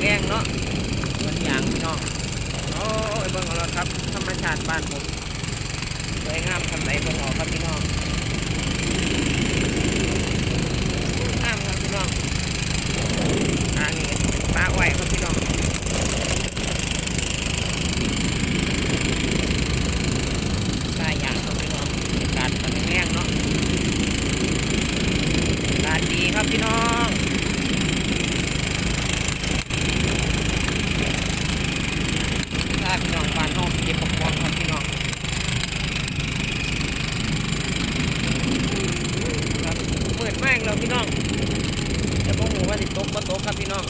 แห้งเนาะมันยางพี่น้องโอ้ยเบิ่งเอาละครับ ธรรมชาติบ้านผมสวยงามทำไหนบิ่งออกครับพี่น้อง น้องจะบอกหมูว่าติดตกมาตกครับพี่น้อง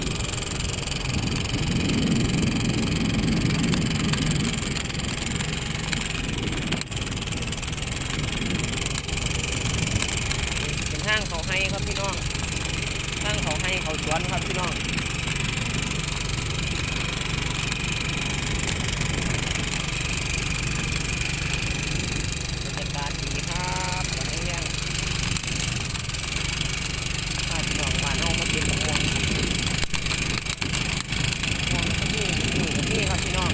เป็นห้างเขาให้ครับพี่น้องห้างเขาให้เขาสวนครับพี่น้องบรรยากาศดีครับตอนนี้ยังพาพี่น้องบ้านเอามากินมะม่วงมะม่วงก็มีนี่ก็มีครับพี่น้อง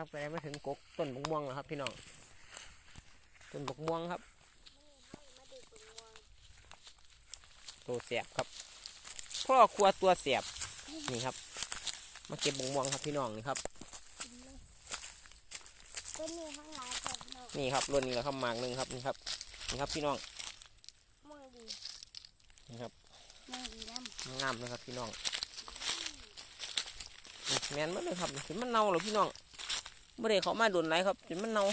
ครับไปมาถึงกกต้นบกม่วงแล้วครับ พี่น้อง ต้นบกม่วงครับ ตัวเสียบครับพ่อครัวตัวเสียบนี่ครับ มาเก็บบกม่วงครับพี่น้องนี่ครับก็มีข้างหลายคนเนาะนี่ครับรุ่นนี้แหละครับหมากหนึ่งครับนี่ครับนี่ครับพี่น้องมือดีนี่ครับมือดีน้ำงามเลยครับพี่น้องนี่แมนหมันเลยครับเห็นมันเน่าเหรอพี่น้อง ไม่ได้เขามาโดนไรครับเห็นมันเน่า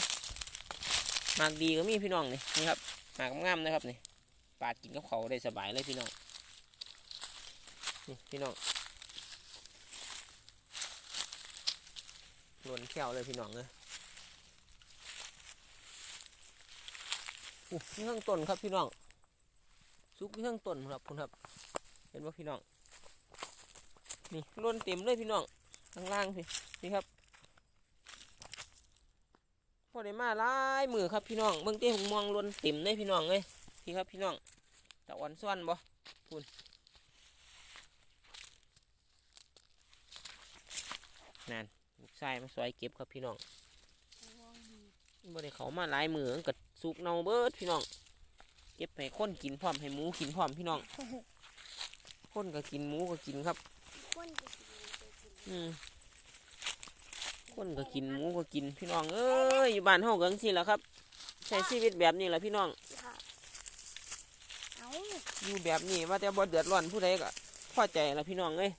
หมากดีก็มีพี่น้องนี่นี่ครับหมากงามนะครับนี่ปาดกินกับเขาได้สบายเลยพี่น้องนี่พี่น้องล้นแก้วเลยพี่น้องเลยอู้เครื่องต้นครับพี่น้องซุกเครื่องต้นครับคุณครับ เห็นว่าพี่น้องนี่ล้นเต็มเลยพี่น้องข้างล่างพี่นี่ครับ พอได้มาหลายมือครับพี่น้องเบิ่งเต้หงมองล้นเต็มเลยพี่น้องเลยพี่ครับพี่น้องตะวันซ้อนบ่คุณนั่นลูกชายมาซอยเก็บครับพี่น้องบ่ได้เขามาหลายมือกัดสุกเนาเบิดพี่น้อง เก็บให้คนกินพร้อมให้หมูกินพร้อมพี่น้องคนก็กินหมูก็กินครับคนจะกินจะกินอืม คนก็กินหมูก็กินพี่น้องเอ้ยอยู่บ้านเฮากังสิแหละครับ ใช้ชีวิตแบบนี้แหละพี่น้องอยู่แบบนี้ว่าแต่บ่เดือดร้อนผู้ใดก็พอใจละพี่น้องเอ้ย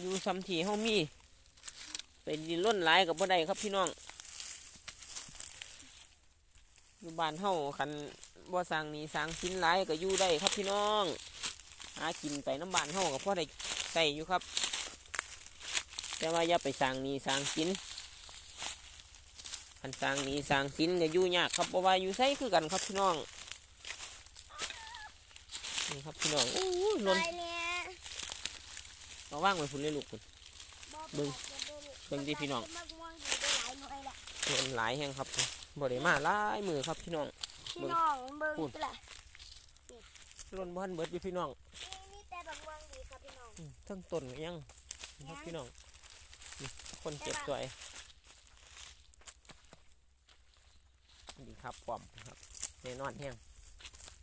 อยู่ซ้ำที่เฮามีไปดินล้นหลายกับบ่ได้ครับพี่น้องอยู่บ้านเฮาคันบ่สร้างนี้สร้างสินหลายก็อยู่ได้ครับพี่น้องหากินไปน้ำบ้านเฮาก็พอได้ ใส่อยู่ครับ แต่ว่าอย่าไปสร้างหนี้สร้างสินคันสร้างหนี้สร้างสินก็อยู่ยากครับเพราะว่าอยู่ไสคือกันครับพี่น้องนี่ครับพี่น้องอู้ยไปล้นเนี่ยเอาว่างไว้พุ่นเลยลูกพุ่นบ่เบิ่งเบิ่งดิพี่น้องมะม่วงอยู่ได้หลายหน่วยละล้นหลายแห้งครับบ่ได้มาหลายมือครับพี่น้องพี่น้องเบิ่งพูดตัวละล้นบ้านเบิดอยู่พี่น้อง นี่มีแต่มะม่วงดีครับพี่น้องอืมทั้งต้นก็ยังนี่ครับพี่น้องนี่คนเก็บสวยดีครับพร้อมครับแน่นอนแห้ง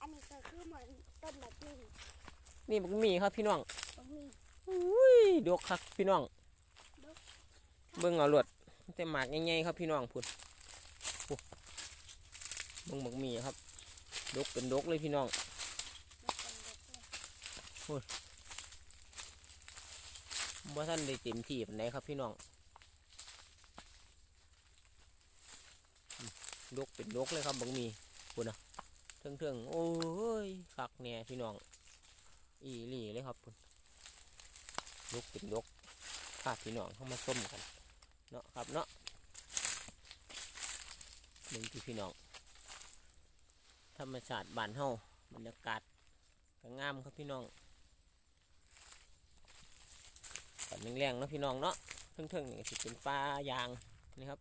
อันนี้ก็คือเหมือนต้นแบบนี้นี่มันมีครับพี่น้องตรงนี้อุ้ยดกครับพี่น้องดกเบิ่งเอาหลวดแต่หมากใหญ่ๆครับพี่น้องพุ่นโอ้เบิ่งบักมีครับดกเป็นดกเลยพี่น้องมันเป็นเด็ก เลยบ่ท่านได้เต็มที่ปานใดครับพี่น้องอืมดกเป็นดกเลยครับบักมีพุ่นะเทิงๆโอ้ยคักแน่พี่น้อง อีหลีเลยครับพุ่นดกเป็นดกพาพี่น้องเข้ามาส้มกัน เนาะครับเนาะเบิ่งที่พี่น้อง ธรรมชาติบ้านเฮาบรรยากาศก็งามครับพี่น้อง ตอนแรงๆเนาะพี่น้องเนาะเทิงๆนี่สิเป็นปลายางนี่ครับ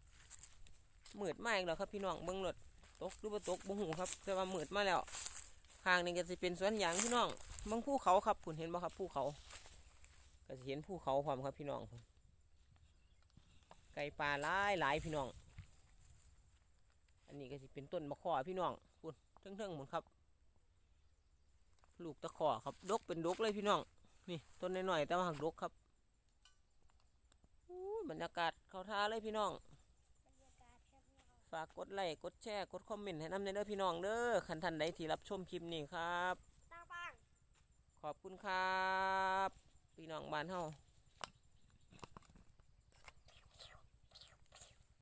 มืดมากแล้วครับพี่น้องเบิ้งรถตกหรือว่าตกบ่หูครับ แต่ว่ามืดมาแล้วข้างนี่ก็จะเป็นสวนยางพี่น้องบางภูเขาครับคุณเห็นบ่ครับภูเขา ก็จะเห็นภูเขาพร้อมครับพี่น้องไก่ปลาหลายหลายพี่น้อง อันนี้ก็จะเป็นต้นมะขอพี่น้องพุ่นเทิงๆหมดครับ ลูกตะขอครับดกเป็นดกเลยพี่น้อง นี่ต้นน้อยๆแต่ว่าหักดกครับ บรรยากาศเขาท่าเลยพี่น้องบรรยากาศครับพี่น้อง ฝากกดไลค์กดแชร์กดคอมเมนต์ให้น้ำในเด้อพี่น้องเด้อคันทันใดที่รับชมคลิปนี้ครับตาบ้างขอบคุณครับ พี่น้องบ้านเฮา